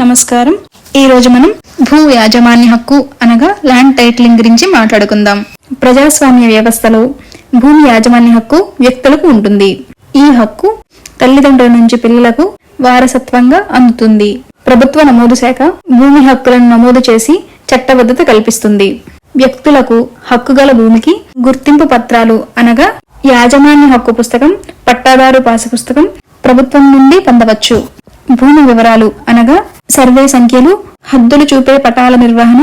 నమస్కారం. ఈ రోజు మనం భూ యాజమాన్య హక్కు అనగా ల్యాండ్ టైటిలింగ్ గురించి మాట్లాడుకుందాం. ప్రజాస్వామ్య వ్యవస్థలో భూమి యాజమాన్య హక్కు వ్యక్తులకు ఉంటుంది. ఈ హక్కు తల్లిదండ్రుల నుంచి పిల్లలకు వారసత్వంగా అందుతుంది. ప్రభుత్వ నమోదు శాఖ భూమి హక్కులను నమోదు చేసి చట్టబద్ధత కల్పిస్తుంది. వ్యక్తులకు హక్కుగల భూమికి గుర్తింపు పత్రాలు అనగా యాజమాన్య హక్కు పుస్తకం పట్టాదారు పాసు పుస్తకం ప్రభుత్వం నుండి పొందవచ్చు. భూమి వివరాలు అనగా సర్వే సంఖ్యలు హద్దులు చూపే పటాల నిర్వహణ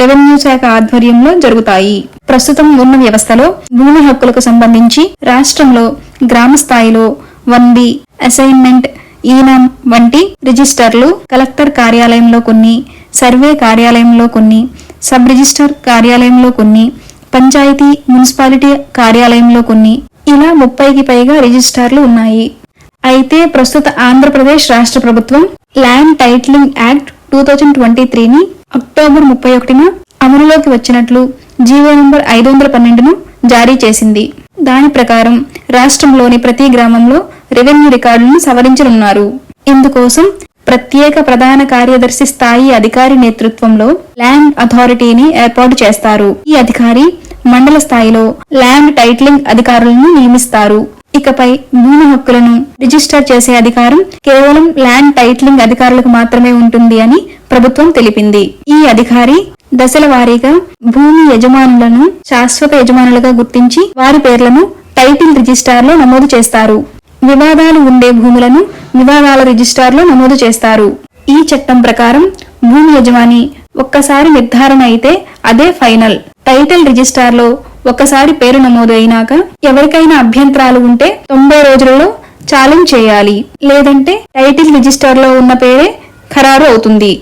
రెవెన్యూ శాఖ ఆధ్వర్యంలో జరుగుతాయి. ప్రస్తుతం ఉన్న వ్యవస్థలో భూమి హక్కులకు సంబంధించి రాష్ట్రంలో గ్రామ స్థాయిలో వన్ బి అసైన్మెంట్ ఈనం వంటి రిజిస్టర్లు కలెక్టర్ కార్యాలయంలో కొన్ని సర్వే కార్యాలయంలో కొన్ని సబ్ రిజిస్టర్ కార్యాలయంలో కొన్ని పంచాయతీ మున్సిపాలిటీ కార్యాలయంలో కొన్ని ఇలా ముప్పైకి పైగా రిజిస్టార్లు ఉన్నాయి. అయితే ప్రస్తుత ఆంధ్రప్రదేశ్ రాష్ట్ర ప్రభుత్వం land titling act two thousand twenty త్రీని అక్టోబర్ ముప్పై ఒకటిన అమలులోకి వచ్చినట్లు జీవో నంబర్ ఐదు వందల పన్నెండును జారీ చేసింది. దాని ప్రకారం రాష్ట్రంలోని ప్రతి గ్రామంలో రెవెన్యూ రికార్డులను సవరించనున్నారు. ఇందుకోసం ప్రత్యేక ప్రధాన కార్యదర్శి స్థాయి అధికారి నేతృత్వంలో ల్యాండ్ అథారిటీని ఏర్పాటు చేస్తారు. ఈ అధికారి మండల స్థాయిలో ల్యాండ్ టైటిలింగ్ అధికారులను నియమిస్తారు. ఇకపై భూమి హక్కులను రిజిస్టర్ చేసే అధికారం కేవలం ల్యాండ్ టైటిలింగ్ అధికారులకు మాత్రమే ఉంటుంది అని ప్రభుత్వం తెలిపింది. ఈ అధికారి దశల వారీగా భూమి యజమానులను శాశ్వత యజమానులుగా గుర్తించి వారి పేర్లను టైటిల్ రిజిస్టార్లో నమోదు చేస్తారు. వివాదాలు ఉండే భూములను వివాదాల రిజిస్టార్లో నమోదు చేస్తారు. ఈ చట్టం ప్రకారం భూమి యజమాని ఒక్కసారి నిర్ధారణ అయితే అదే ఫైనల్. టైటిల్ రిజిస్టార్లో ఒకసారి పేరు నమోదు అయినాక ఎవరికైనా అభ్యంతరాలు ఉంటే తొంభై రోజులలో ఛాలెంజ్ చేయాలి. లేదంటే టైటిల్ రిజిస్టర్లో ఉన్న పేరే ఖరారు అవుతుంది.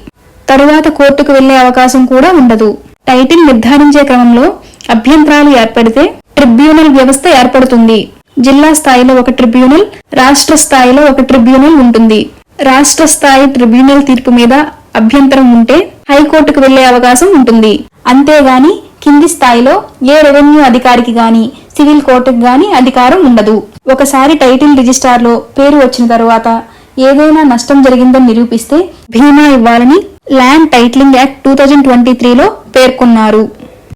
తరువాత కోర్టుకు వెళ్ళే అవకాశం కూడా ఉండదు. టైటిల్ నిర్ధారించే క్రమంలో అభ్యంతరాలు ఏర్పడితే ట్రిబ్యునల్ వ్యవస్థ ఏర్పడుతుంది. జిల్లా స్థాయిలో ఒక ట్రిబ్యునల్ రాష్ట్ర స్థాయిలో ఒక ట్రిబ్యునల్ ఉంటుంది. రాష్ట్ర స్థాయి ట్రిబ్యునల్ తీర్పు మీద అభ్యంతరం ఉంటే హైకోర్టుకు వెళ్ళే అవకాశం ఉంటుంది. అంతేగాని కింది స్థాయిలో ఏ రెవెన్యూ అధికారికి గాని సివిల్ కోర్టుకు గాని అధికారం ఉండదు. ఒకసారి టైటిల్ రిజిస్టార్లో పేరు వచ్చిన తరువాత ఏదైనా నష్టం జరిగిందని నిరూపిస్తే భీమా ఇవ్వాలని land titling act two thousand twenty త్రీలో పేర్కొన్నారు.